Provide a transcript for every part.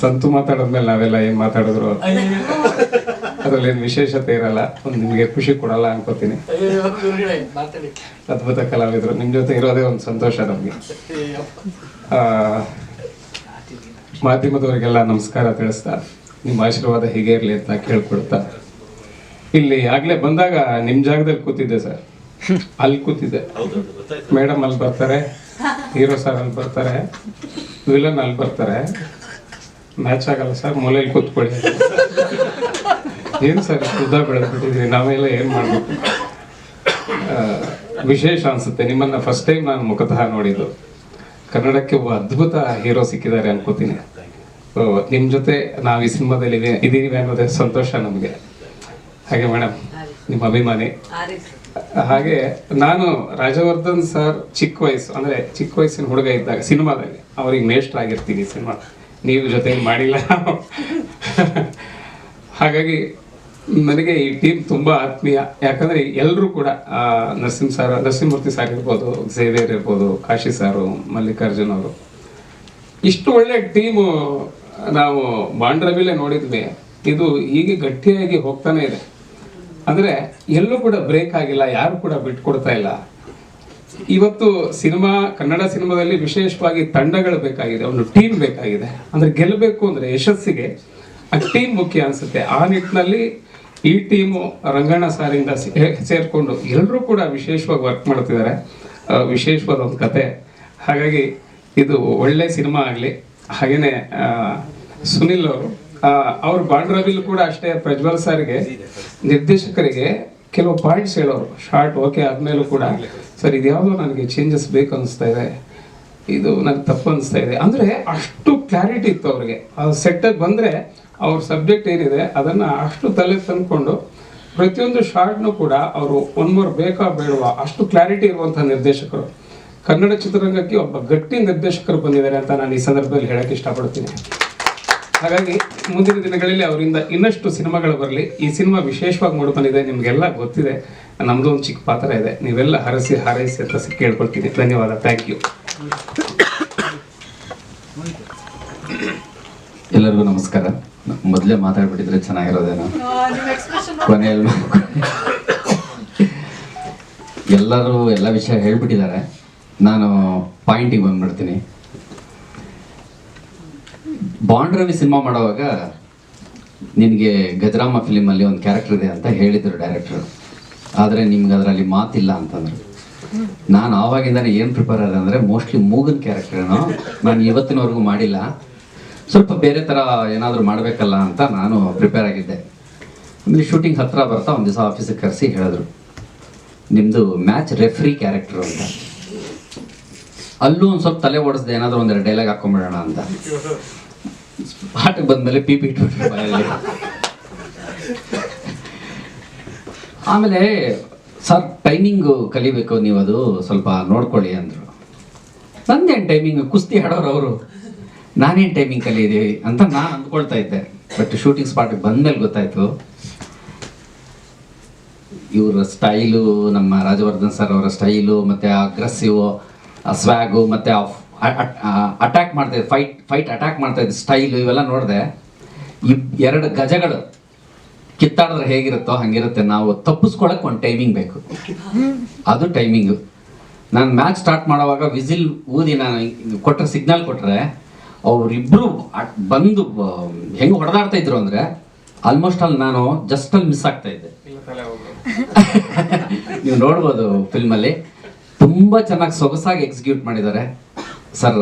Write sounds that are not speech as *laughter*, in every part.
ಸಂತು ಮಾತಾಡಿದ್ಮೇಲೆ ನಾವೆಲ್ಲ ಏನ್ ಮಾತಾಡಿದ್ರು? ಅದ್ರಲ್ಲಿ ಏನ್ ವಿಶೇಷತೆ ಇರಲ್ಲ. ಒಂದ್ ನಿಮಗೆ ಖುಷಿ ಕೊಡಲ್ಲ ಅನ್ಕೋತೀನಿ. ಅದ್ಭುತ ಕಲಾವಿದ್ರು. ನಿಮ್ ಜೊತೆ ಇರೋದೇ ಒಂದು ಸಂತೋಷ ನಮ್ಗೆ. ಮಾಧ್ಯಮದವರಿಗೆಲ್ಲ ನಮಸ್ಕಾರ ತಿಳಿಸ್ತಾ, ನಿಮ್ಮ ಆಶೀರ್ವಾದ ಹೀಗೆ ಇರಲಿ ಅಂತ ಕೇಳ್ಕೊಡ್ತಾ ಇಲ್ಲಿ ಆಗ್ಲೇ ಬಂದಾಗ ನಿಮ್ ಜಾಗದಲ್ಲಿ ಕೂತಿದ್ದೆ ಸರ್. ಅಲ್ಲಿ ಕೂತಿದ್ದೆ. ಮೇಡಮ್ ಅಲ್ಲಿ ಬರ್ತಾರೆ, ಹೀರೋ ಸರ್ ಅಲ್ಲಿ ಬರ್ತಾರೆ ವಿಲನ್ ಅಲ್ಲಿ ಬರ್ತಾರೆ. ಮ್ಯಾಚ್ ಆಗಲ್ಲ ಸರ್ ಮೂಲೆಯಲ್ಲಿ ಕೂತ್ಕೊಳ್ಳಿ. ಏನು ಸರ್ ಉದ್ದ ಬೆಳೆದ್ಬಿಟ್ಟಿದ್ರಿ, ನಾವೆಲ್ಲ ಏನು ಮಾಡಬೇಕು? ವಿಶೇಷ ಅನ್ಸುತ್ತೆ, ನಿಮ್ಮನ್ನು ಫಸ್ಟ್ ಟೈಮ್ ನಾನು ಮುಖತಃ ನೋಡಿದ್ದು. ಕನ್ನಡಕ್ಕೆ ಒಬ್ಬ ಅದ್ಭುತ ಹೀರೋ ಸಿಕ್ಕಿದ್ದಾರೆ ಅನ್ಕೋತೀನಿ. ನಿಮ್ಮ ನಿಮ್ ಜೊತೆ ನಾವು ಈ ಸಿನಿಮಾದಲ್ಲಿ ಇದ್ದೀವಿ ಅನ್ನೋದೇ ಸಂತೋಷ ನಮಗೆ. ಹಾಗೆ ಮೇಡಮ್ ನಿಮ್ಮ ಅಭಿಮಾನಿ. ಹಾಗೆ ನಾನು ರಾಜವರ್ಧನ್ ಸರ್ ಚಿಕ್ಕ ವಯಸ್ಸು, ಅಂದರೆ ಚಿಕ್ಕ ವಯಸ್ಸಿನ ಹುಡುಗ ಇದ್ದಾಗ, ಸಿನಿಮಾದಲ್ಲಿ, ಅವ್ರಿಗೆ ಮೇಷ್ಟ್ರ ಆಗಿರ್ತೀನಿ ಸಿನಿಮಾ. ನೀವು ಜೊತೆ ಮಾಡಿಲ್ಲ. ಹಾಗಾಗಿ ನನಗೆ ಈ ಟೀಮ್ ತುಂಬಾ ಆತ್ಮೀಯ. ಯಾಕಂದ್ರೆ ಎಲ್ಲರೂ ಕೂಡ ನರಸಿಂಹ ಸರ್, ನರಸಿಂಹಮೂರ್ತಿ ಸರ್ ಇರ್ಬೋದು ಝೇವಿಯರ್ ಇರ್ಬೋದು, ಕಾಶಿ ಸಾರು, ಮಲ್ಲಿಕಾರ್ಜುನ್ ಅವರು. ಇಷ್ಟು ಒಳ್ಳೆ ಟೀಮು ನಾವು ಬಾಂಡ್ರವಿಲೆ ನೋಡಿದ್ವಿ. ಇದು ಹೀಗೆ ಗಟ್ಟಿಯಾಗಿ ಹೋಗ್ತಾನೆ ಇದೆ. ಅಂದ್ರೆ ಎಲ್ಲೂ ಕೂಡ ಬ್ರೇಕ್ ಆಗಿಲ್ಲ, ಯಾರು ಕೂಡ ಬಿಟ್ಕೊಡ್ತಾ ಇಲ್ಲ. ಇವತ್ತು ಸಿನಿಮಾ, ಕನ್ನಡ ಸಿನಿಮಾದಲ್ಲಿ ವಿಶೇಷವಾಗಿ ತಂಡಗಳು ಬೇಕಾಗಿದೆ, ಒಂದು ಟೀಮ್ ಬೇಕಾಗಿದೆ. ಅಂದ್ರೆ ಗೆಲ್ಲಬೇಕು ಅಂದ್ರೆ ಯಶಸ್ಸಿಗೆ ಆ ಟೀಮ್ ಮುಖ್ಯ ಅನ್ಸುತ್ತೆ. ಆ ನಿಟ್ಟಿನಲ್ಲಿ ಈ ಟೀಮು ರಂಗಣ್ಣ ಸಾರಿಂದ ಸೇರಿಕೊಂಡು ಎಲ್ಲರೂ ಕೂಡ ವಿಶೇಷವಾಗಿ ವರ್ಕ್ ಮಾಡ್ತಿದ್ದಾರೆ. ವಿಶೇಷವಾದ ಒಂದು ಕತೆ. ಹಾಗಾಗಿ ಇದು ಒಳ್ಳೆ ಸಿನಿಮಾ ಆಗಲಿ. ಹಾಗೇನೆ ಸುನಿಲ್ ಅವರು ಅವ್ರ ಬಾಂಡ್ರವಿಲ್ ಕೂಡ ಅಷ್ಟೇ ಪ್ರಜ್ವಲ್ ಸರ್ಗೆ ನಿರ್ದೇಶಕರಿಗೆ ಕೆಲವು ಪಾಯಿಂಟ್ಸ್ ಹೇಳೋರು. ಶಾರ್ಟ್ ಓಕೆ ಆದಮೇಲೂ ಕೂಡ ಸರ್ ಇದ್ಯಾವುದೋ ನನಗೆ ಚೇಂಜಸ್ ಬೇಕು ಅನಿಸ್ತಾ ಇದೆ. ಇದು ನನಗೆ ತಪ್ಪು ಅನಿಸ್ತಾ ಇದೆ. ಅಂದರೆ ಅಷ್ಟು ಕ್ಲಾರಿಟಿ ಇತ್ತು ಅವ್ರಿಗೆ. ಆ ಸೆಟ್ಟಾಗಿ ಬಂದರೆ ಅವ್ರ ಸಬ್ಜೆಕ್ಟ್ ಏನಿದೆ ಅದನ್ನು ಅಷ್ಟು ತಲೆ ತಂದ್ಕೊಂಡು ಪ್ರತಿಯೊಂದು ಶಾರ್ಟ್ನು ಕೂಡ ಅವರು ಒನ್ ಮೋರ್ ಬೇಕಾ ಬೇಡವಾ ಅಷ್ಟು ಕ್ಲಾರಿಟಿ ಇರುವಂಥ ನಿರ್ದೇಶಕರು. ಕನ್ನಡ ಚಿತ್ರರಂಗಕ್ಕೆ ಒಬ್ಬ ಗಟ್ಟಿ ನಿರ್ದೇಶಕರು ಬಂದಿದ್ದಾರೆ ಅಂತ ನಾನು ಈ ಸಂದರ್ಭದಲ್ಲಿ ಹೇಳೋಕ್ಕೆ ಇಷ್ಟಪಡ್ತೀನಿ. ಹಾಗಾಗಿ ಮುಂದಿನ ದಿನಗಳಲ್ಲಿ ಅವರಿಂದ ಇನ್ನಷ್ಟು ಸಿನಿಮಾಗಳು ಬರಲಿ, ಈ ಸಿನಿಮಾ ವಿಶೇಷವಾಗಿ ಮೂಡಿ ನಿಮ್ಗೆಲ್ಲ ಗೊತ್ತಿದೆ, ನಮ್ದು ಒಂದು ಚಿಕ್ಕ ಪಾತ್ರ ಇದೆ, ನೀವೆಲ್ಲ ಹರಸಿ ಹಾರೈಸಿ ಅಂತ ಕೇಳ್ಕೊಳ್ತೀನಿ. ಧನ್ಯವಾದ. ಥ್ಯಾಂಕ್ ಯು ಎಲ್ಲರಿಗೂ ನಮಸ್ಕಾರ. ಮೊದಲೇ ಮಾತಾಡ್ಬಿಟ್ಟಿದ್ರೆ ಚೆನ್ನಾಗಿರೋದೇನೋ. ಕೊನೆಯಲ್ಲಿ ಎಲ್ಲರೂ ಎಲ್ಲ ವಿಷಯ ಹೇಳ್ಬಿಟ್ಟಿದ್ದಾರೆ. ನಾನು ಪಾಯಿಂಟಿಗೆ ಬಂದ್ಬಿಡ್ತೀನಿ. ಬಾಂಡ್ ರವಿ ಸಿನಿಮಾ ಮಾಡುವಾಗ ನಿನಗೆ ಗಜರಾಮ ಫಿಲಿಮಲ್ಲಿ ಒಂದು ಕ್ಯಾರೆಕ್ಟರ್ ಇದೆ ಅಂತ ಹೇಳಿದರು ಡೈರೆಕ್ಟರ್. ಆದರೆ ನಿಮ್ಗೆ ಅದರಲ್ಲಿ ಮಾತಿಲ್ಲ ಅಂತಂದ್ರು. ನಾನು ಆವಾಗಿಂದನೇ ಏನು ಪ್ರಿಪೇರ್ ಆದ ಅಂದರೆ ಮೋಸ್ಟ್ಲಿ ಮೂಗನ್ ಕ್ಯಾರೆಕ್ಟರ್ನೋ ನಾನು ಇವತ್ತಿನವರೆಗೂ ಮಾಡಿಲ್ಲ. ಸ್ವಲ್ಪ ಬೇರೆ ಥರ ಏನಾದರೂ ಮಾಡಬೇಕಲ್ಲ ಅಂತ ನಾನು ಪ್ರಿಪೇರ್ ಆಗಿದ್ದೆ. ಆಮೇಲೆ ಶೂಟಿಂಗ್ ಹತ್ತಿರ ಬರ್ತಾ ಒಂದು ದಿವಸ ಆಫೀಸಿಗೆ ಕರೆಸಿ ಹೇಳಿದ್ರು. ನಿಮ್ಮದು ಮ್ಯಾಚ್ ರೆಫ್ರಿ ಕ್ಯಾರೆಕ್ಟರ್ ಅಂತ. ಅಲ್ಲೂ ಒಂದು ಸ್ವಲ್ಪ ತಲೆ ಓಡಿಸ್ದೆ ಏನಾದರೂ ಒಂದೆರಡು ಡೈಲಾಗ್ ಹಾಕೊಂಡ್ಬಿಡೋಣ ಅಂತ. ಆಟಕ್ಕೆ ಬಂದಮೇಲೆ ಪಿ ಪಿ ಬಾಯಲ್ಲಿ ಆಮೇಲೆ, ಸರ್, ಟೈಮಿಂಗು ಕಲಿಬೇಕು ನೀವು ಅದು ಸ್ವಲ್ಪ ನೋಡ್ಕೊಳ್ಳಿ ಅಂದರು. ನಂದೇನು ಟೈಮಿಂಗ್? ಕುಸ್ತಿ ಹಾಡೋರು ಅವರು. ನಾನೇನು ಟೈಮಿಂಗ್ ಕಲಿಯಿದ್ದೀವಿ ಅಂತ ನಾನು ಅಂದ್ಕೊಳ್ತಾ ಇದ್ದೆ. ಬಟ್ ಶೂಟಿಂಗ್ ಸ್ಪಾಟ್ಗೆ ಬಂದ್ಮೇಲೆ ಗೊತ್ತಾಯಿತು. ಇವರ ಸ್ಟೈಲು, ನಮ್ಮ ರಾಜವರ್ಧನ್ ಸರ್ ಅವರ ಸ್ಟೈಲು, ಮತ್ತು ಅಗ್ರೆಸಿವ್ ಸ್ವ್ಯಾಗು, ಮತ್ತು ಅಟ್ಯಾಕ್ ಮಾಡ್ತಾ ಇದ್ದ ಫೈಟ್ ಫೈಟ್ ಅಟ್ಯಾಕ್ ಮಾಡ್ತಾ ಇದ್ದ ಸ್ಟೈಲು ಇವೆಲ್ಲ ನೋಡಿದೆ ಇಬ್ ಎರಡು ಗಜಗಳು ಕಿತ್ತಾಡಿದ್ರೆ ಹೇಗಿರುತ್ತೋ ಹಂಗಿರುತ್ತೆ. ನಾವು ತಪ್ಪಿಸ್ಕೊಳಕ್ ಒಂದು ಟೈಮಿಂಗ್ ಬೇಕು. ಅದು ಟೈಮಿಂಗು ನಾನು ಮ್ಯಾಚ್ ಸ್ಟಾರ್ಟ್ ಮಾಡುವಾಗ ವಿಸಿಲ್ ಊದಿ ನಾನು ಕೊಟ್ಟರೆ ಸಿಗ್ನಲ್ ಕೊಟ್ಟರೆ ಅವರಿಬ್ಬರು ಬಂದು ಹೆಂಗೆ ಹೊಡೆದಾಡ್ತಾ ಇದ್ರು ಅಂದರೆ ಆಲ್ಮೋಸ್ಟ್ ಅಲ್ಲಿ ನಾನು ಜಸ್ಟ್ ಅಲ್ಲಿ ಮಿಸ್ ಆಗ್ತಾ ಇದ್ದೆ. *laughs* ನೀವು ನೋಡ್ಬೋದು ಫಿಲ್ಮಲ್ಲಿ ತುಂಬ ಚೆನ್ನಾಗಿ ಸೊಗಸಾಗಿ ಎಕ್ಸಿಕ್ಯೂಟ್ ಮಾಡಿದ್ದಾರೆ. Sir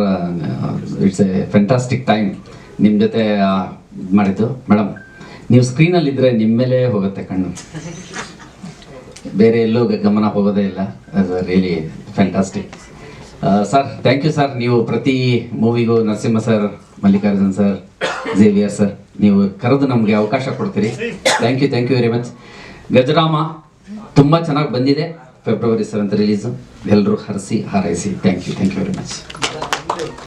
it's a fantastic time ನಿಮ್ಮ ಜೊತೆ ಮಾಡಿದ್ದು. ಮೇಡಮ್ ನೀವು ಸ್ಕ್ರೀನಲ್ಲಿ ಇದ್ದರೆ ನಿಮ್ಮ ಮೇಲೆ ಹೋಗುತ್ತೆ ಕಣ್ಣು. ಬೇರೆ ಎಲ್ಲೂ ಗಮನ ಹೋಗೋದೇ ಇಲ್ಲ. Really fantastic sir thank you sir ನೀವು ಪ್ರತಿ ಮೂವಿಗೂ Narasimha sir Mallikarjun sir Xavier sir ನೀವು ಕರೆದು ನಮಗೆ ಅವಕಾಶ ಕೊಡ್ತೀರಿ. Thank you thank you very much Gajarama ತುಂಬ ಚೆನ್ನಾಗಿ ಬಂದಿದೆ. ಫೆಬ್ರವರಿ ಸೆವೆಂತ್ ರಿಲೀಸು ಎಲ್ಲರೂ ಹರಿಸಿ ಹಾರೈಸಿ. Thank you thank you very much